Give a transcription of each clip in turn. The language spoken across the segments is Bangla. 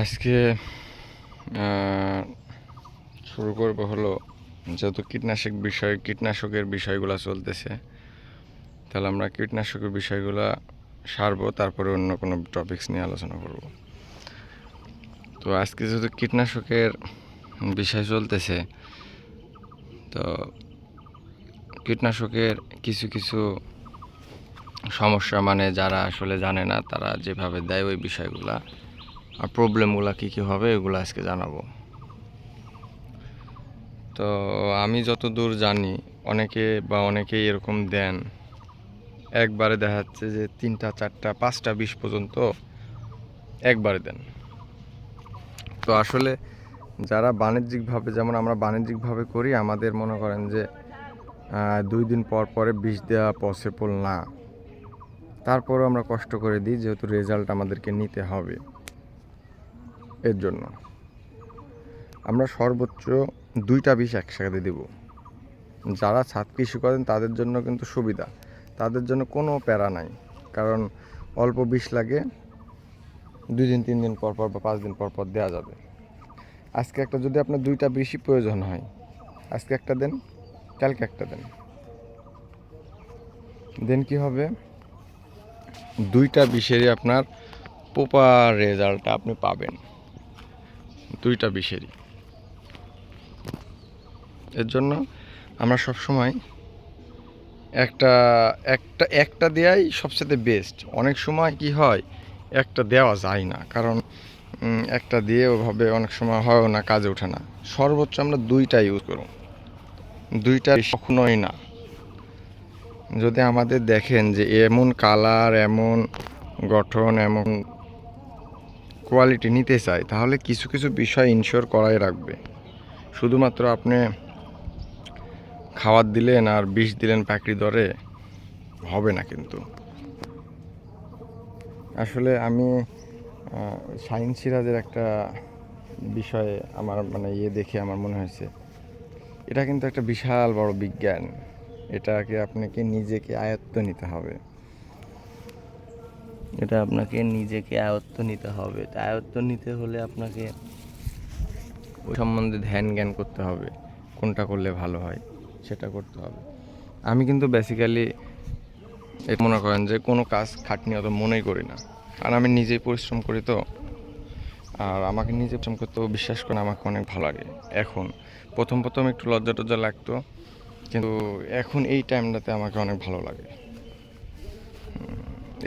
আজকে শুরু করব হলো যেহেতু কীটনাশক বিষয়, কীটনাশকের বিষয়গুলো চলতেছে, তাহলে আমরা কীটনাশকের বিষয়গুলো সারবো, তারপরে অন্য কোনো টপিকস নিয়ে আলোচনা করব। তো আজকে যেহেতু কীটনাশকের বিষয় চলতেছে, তো কীটনাশকের কিছু কিছু সমস্যা মানে যারা আসলে জানে না, তারা যেভাবে দেয় ওই বিষয়গুলা আর প্রবলেমগুলো কী কী হবে, এগুলো আজকে জানাব। তো আমি যত দূর জানি, অনেকে বা অনেকেই এরকম দেন। একবারে দেখা যাচ্ছে যে তিনটা, চারটা, পাঁচটা, বিশ পর্যন্ত একবারে দেন। তো আসলে যারা বাণিজ্যিকভাবে, যেমন আমরা বাণিজ্যিকভাবে করি, আমাদের মনে করেন যে দুই দিন পর পরে বিষ দেওয়া পসিবল না। তারপরেও আমরা কষ্ট করে দিই, যেহেতু রেজাল্ট আমাদেরকে নিতে হবে। এর জন্য। আমরা সর্বোচ্চ দুইটা বিষ একসাথে দেব। যারা ছাদ কৃষি করেন, তাদের জন্য কিন্তু সুবিধা। তাদের জন্য কোনো প্যারা নাই। কারণ অল্প বিষ লাগে, দুই দিন, তিন দিন পর পর বা পাঁচ দিন পর পর দেওয়া যাবে। আজকে একটা যদি আপনার দুইটা বিষই প্রয়োজন হয়, আজকে একটা দেন, কালকে একটা দেন। দেন কি হবে? দুইটা বিষেরই আপনার প্রপার রেজাল্টটা আপনি পাবেন। দুইটা বিষেরই। এর জন্য আমরা সব সময় একটা একটা একটা দেওয়াই সবচেয়ে বেস্ট অনেক সময় কি হয়, একটা দেওয়া যায় না। কারণ একটা দিয়ে ওভাবে অনেক সময় হয়ও না, কাজে ওঠে না। সর্বোচ্চ আমরা দুইটা ইউজ করব। দুইটা কখনোই না। যদি আমাদের দেখেন যে এমন কালার এমন গঠন, এমন কোয়ালিটি নিতে চাই তাহলে কিছু কিছু বিষয় ইনশিওর করাই রাখবে। শুধুমাত্র আপনি খাবার দিলেন আর বিষ দিলেন পাকড়ি দরে হবে না কিন্তু। আসলে আমি শাহিন সিরাজের একটা বিষয়ে আমার মানে ইয়ে দেখে আমার মনে হয়েছে। এটা কিন্তু একটা বিশাল বড় বিজ্ঞান। এটাকে আপনাকে নিজেকে আয়ত্ত নিতে হবে। এটা আপনাকে নিজেকে আয়ত্ত নিতে হবে। তা আয়ত্ত নিতে হলে আপনাকে ওই সম্বন্ধে ধ্যান জ্ঞান করতে হবে, কোনটা করলে ভালো হয় সেটা করতে হবে। আমি কিন্তু বেসিক্যালি মনে করেন যে কোনো কাজ খাটনি অত মনেই করি না। আর আমি নিজেই পরিশ্রম করি তো। আর আমাকে নিজে পরিশ্রম করতেও বিশ্বাস করে আমাকে অনেক ভালো লাগে। এখন প্রথম প্রথম একটু লজ্জা টজ্জা লাগতো। কিন্তু এখন এই টাইমটাতে আমাকে অনেক ভালো লাগে।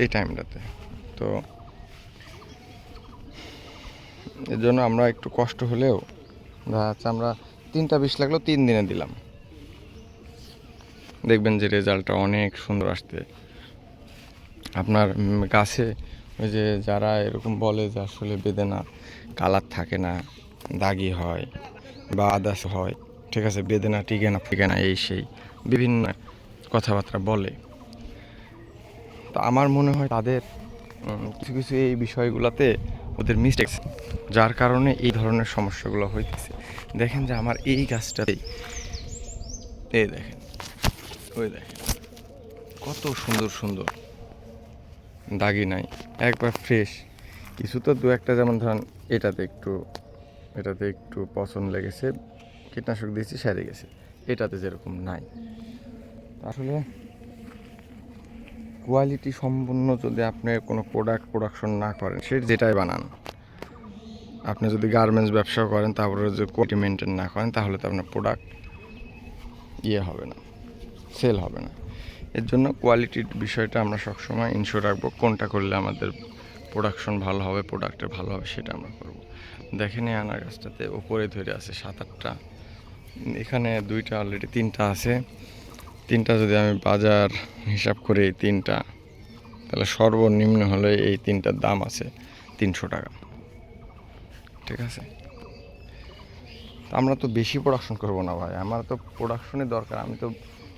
এই টাইমটাতে। তো এর জন্য আমরা একটু কষ্ট হলেও দেখা যাচ্ছে আমরা তিনটা বিষ লাগল তিন দিনে দিলাম। দেখবেন যে রেজাল্টটা অনেক সুন্দর আসতে আপনার গাছে ওই যে যারা এরকম বলে যে আসলে বেদেনা, কালার থাকে না, দাগি হয় বা আদাস হয়, ঠিক আছে, বেদেনা টিকে না ফিকে না, এই সেই, বিভিন্ন কথাবার্তা বলে। তো আমার মনে হয় তাদের কিছু কিছু এই বিষয়গুলোতে ওদের মিস্টেক্স যার কারণে এই ধরনের সমস্যাগুলো হইতেছে। দেখেন যে আমার এই গাছটাতেই এই দেখেন, ওই দেখেন, কত সুন্দর সুন্দর, দাগি নাই, একবার ফ্রেশ কিছু তো দু একটা যেমন ধরেন এটাতে একটু এটাতে একটু পছন্দ লেগেছে, কীটনাশক দিয়েছি, সেরে গেছে, এটাতে যেরকম নাই। আসলে কোয়ালিটি সম্পূর্ণ যদি আপনি কোনো প্রোডাক্ট প্রোডাকশন না করেন, সে যেটাই বানান। আপনি যদি গার্মেন্টস ব্যবসা করেন, তারপরে যদি কোয়ালিটি মেনটেন না করেন, তাহলে তো আপনার প্রোডাক্ট ইয়ে হবে না সেল হবে না। এর জন্য কোয়ালিটির বিষয়টা আমরা সবসময় ইনশোর রাখব, কোনটা করলে আমাদের প্রোডাকশন ভালো হবে প্রোডাক্টের ভালো হবে, সেটা আমরা করব। দেখেন এই আনার গাছটাতে ওপরে ধরে আছে সাত আটটা, এখানে দুইটা অলরেডি তিনটা আছে। তিনটা যদি আমি বাজার হিসাব করি, এই তিনটা, তাহলে সর্বনিম্ন হলে এই তিনটার দাম আছে তিনশো টাকা। ঠিক আছে? আমরা তো বেশি প্রোডাকশন করব না ভাই, আমার তো প্রোডাকশনের দরকার। আমি তো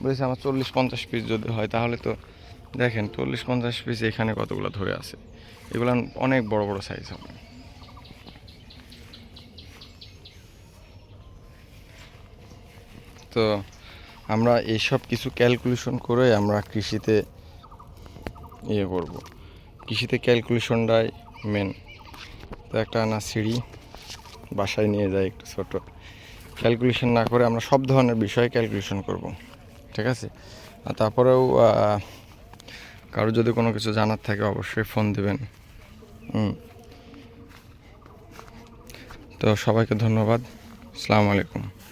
বলেছি আমার চল্লিশ পঞ্চাশ পিস যদি হয়, তাহলে তো দেখেন চল্লিশ পঞ্চাশ পিস এখানে কতগুলো ধরে আছে? এগুলো অনেক বড় বড় সাইজ হবে। তো আমরা এইসব কিছু ক্যালকুলেশন করে আমরা কৃষিতে ইয়ে করব। কৃষিতে ক্যালকুলেশনটাই মেন তো একটা আনা সিঁড়ি বাসায় নিয়ে যাই একটু ছোট। ক্যালকুলেশন না করে আমরা সব ধরনের বিষয়ে ক্যালকুলেশন করব। ঠিক আছে? আর তারপরেও কারও যদি কোনো কিছু জানার থাকে অবশ্যই ফোন দেবেন। তো সবাইকে ধন্যবাদ। আসসালামু আলাইকুম।